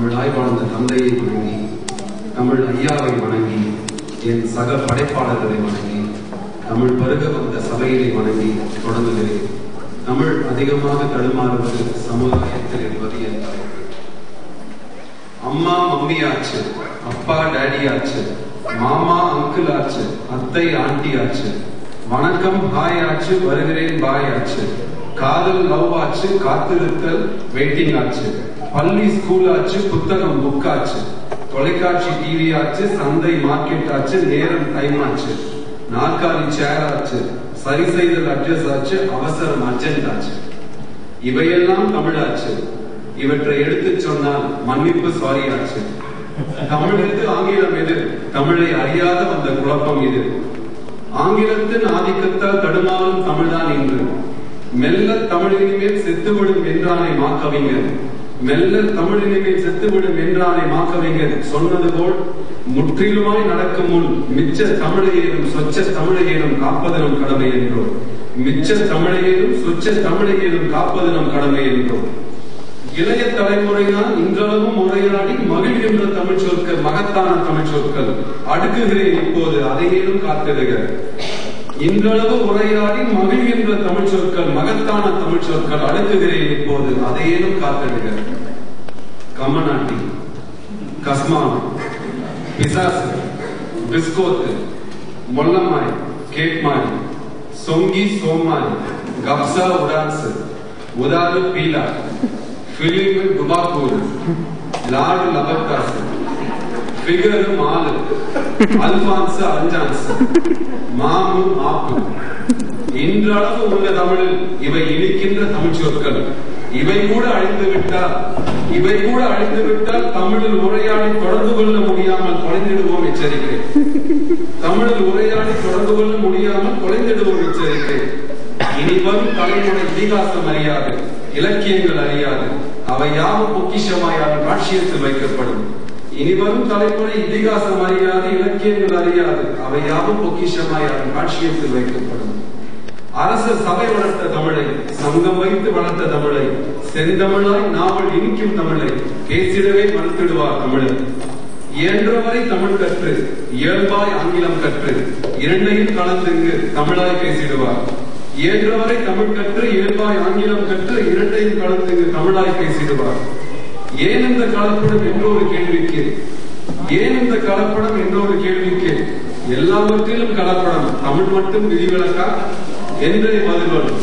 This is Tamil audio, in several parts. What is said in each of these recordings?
தமிழாய் வாழ்ந்த தந்தையை வணங்கி தமிழ் ஐயாவை வணங்கி என் சக படைப்பாளர்களை வணங்கி தமிழ் பருக வந்த சபையினை வணங்கி தொடங்குகிறேன். தமிழ் அதிகமாக தடுமாறுவது சமுதாயத்தில் என்பது என் தலைப்பு. அம்மா மம்மி ஆச்சு அப்பா டேடி ஆச்சு மாமா அங்கிள் ஆச்சு அத்தை ஆண்டி ஆச்சு வணக்கம் ஹாய் ஆச்சு வருகிறேன் பாய் ஆச்சு காதல் லவ் ஆச்சு காத்திருத்தல் வெயிட்டிங் ஆச்சு. பள்ளி ஸ்கூல் ஆச்சு புத்தகம் புக் ஆச்சு தொலைக்காட்சி டிவி ஆச்சு சந்தை மார்க்கெட் ஆச்சு நேரம் டைம் ஆச்சு நாற்காலி சேர் ஆச்சு சரி செய்தல் அட்ரஸ் ஆச்சு அவசரம் அர்ஜென்ட் ஆச்சு இவையெல்லாம் தமிழாச்சு. இவற்றை எடுத்து சொன்னால் மன்னிப்பு சாரி ஆச்சு தமிழ் எது ஆங்கிலம் எது தமிழை அறியாத வந்த குழப்பம் இது. ஆங்கிலத்தின் ஆதிக்கத்தால் தடுமாறும் தமிழ்தான் இன்று. மெல்ல தமிழினிமேல் செத்துவிடும் என்றானே மாக்கவிஞர். மெல்ல தமிழினிமேல் செத்துவிடும் என்றானை மாக்கவிஞர் சொன்னது போல் முற்றிலுமாய் நடக்கும் முன் மிச்ச தமிழையேனும் சொச்ச தமிழையேனும் காப்பது நம் கடமை என்றோம் மிச்ச தமிழையேனும் சொச்ச தமிழையேனும் காப்பது நம் கடமை என்றோம் இளைய தலைமுறையால் இன்றளவும் உரையாடி மகிழ்கின்ற தமிழ் சொற்கள் மகத்தான தமிழ் சொற்கள். அடுக்குகிறேன் இப்போது அதையேனும் காத்திடுக இன்றளவு உரையாடி மகிழ்கின்ற தமிழ் சொற்கள் மகத்தான தமிழ் சொற்கள் அடுக்குகிறேன் இப்போது அதையேனும் காத்திடுக கம்மநாட்டி கஸ்மான் பிசாசு பிஸ்கோத்து மொல்லமாய் கேட்மாய் சொங்கி சோமாய் கப்சா உடான்சு உதாது பீலா பிலிம் துபாக்கூர் லாடு லபர்காஸ் ஃபிகர் மாலு அல்பான்ஸ் அஞ்சான்ஸ் மாமு மாப்பு. இன்றளவு உள்ள தமிழில் இவை இனிக்கின்ற தமிழ் சொற்கள். இவை கூட அழிந்து விட்டால் இவை கூட அழிந்து விட்டால் தமிழில் உரையாடி தொடர்ந்து கொள்ள முடியாமல் தொலைந்திடுவோம் எச்சரிக்கிறேன் தமிழில் உரையாடி தொடர்ந்து கொள்ள முடியாமல் தொலைந்திடுவோம் எச்சரிக்கிறேன் இனி வரும் தலைமுறை இதிகாசம் அறியாது இலக்கியங்கள் அறியாது அவை யாவும் பொக்கிஷமாய் அவன் காட்சியத்தில் வைக்கப்படும். இனி வரும் தலைமுறை இதிகாசம் அறியாது இலக்கியங்கள் அறியாது அவை யாவும் பொக்கிஷமாய் அவன் காட்சியத்தில் வைக்கப்படும். அரசு சபை வளர்த்த தமிழை சங்கம் வைத்து வளர்த்த தமிழை செந்தமிழாய் நாவல் இனிக்கும் தமிழை பேசிடவே மறுத்திடுவார் தமிழர். இயன்றவரை தமிழ் கற்று இயல்பாய் ஆங்கிலம் கற்று இரண்டையும் கலந்துங்கு தமிழாய் பேசிடுவார். இயன்றவரை தமிழ் கற்று இயல்பாய் ஆங்கிலம் கற்று இரண்டையும் கலந்துங்கு தமிழாய் பேசிடுவார். ஏன் இந்த கலப்படம் என்ற ஒரு கேள்விக்கு ஏன் இந்த கலப்படம் என்ற ஒரு கேள்விக்கு எல்லாவற்றிலும் கலப்படம் தமிழ் மட்டும் விதிவிலக்கா? என்றே பதில்வரும்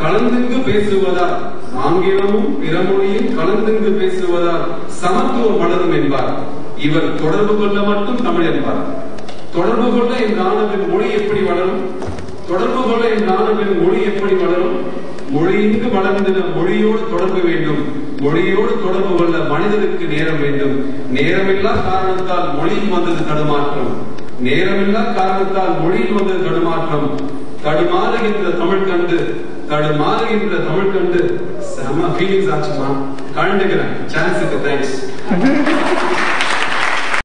கலந்துங்கு பேசுவதால் ஆங்கிலமும் பிற மொழியும் கலந்துங்கு பேசுவதால் சமத்துவம் வளரும் என்பார். இவர் தொடர்பு கொள்ள மட்டும் தமிழ் என்பார். தொடர்பு கொள்ள என் ஆனவின் மொழி எப்படி வளரும்? தொடர்பு கொள்ள என் ஆனவின் மொழி எப்படி வளரும்? மொழியிங்கு வளர்ந்திட மொழியோடு தொடர்பு வேண்டும். மொழியோடு தொடர்பு கொள்ள மனிதனுக்கு நேரம் வேண்டும். நேரமில்லா காரணத்தால் மொழியில் வந்தது தடுமாற்றம். நேரமில்லா காரணத்தால் மொழியில் வந்தது தடுமாற்றம். தடுமாறுகின்ற தமிழ் கண்டு தடுமாறுகின்ற தமிழ் கண்டு செம ஃபீலிங்ஸ் ஆச்சுமா? கண்டுக்கிறேன். சான்ஸுக்கு தேங்க்ஸ்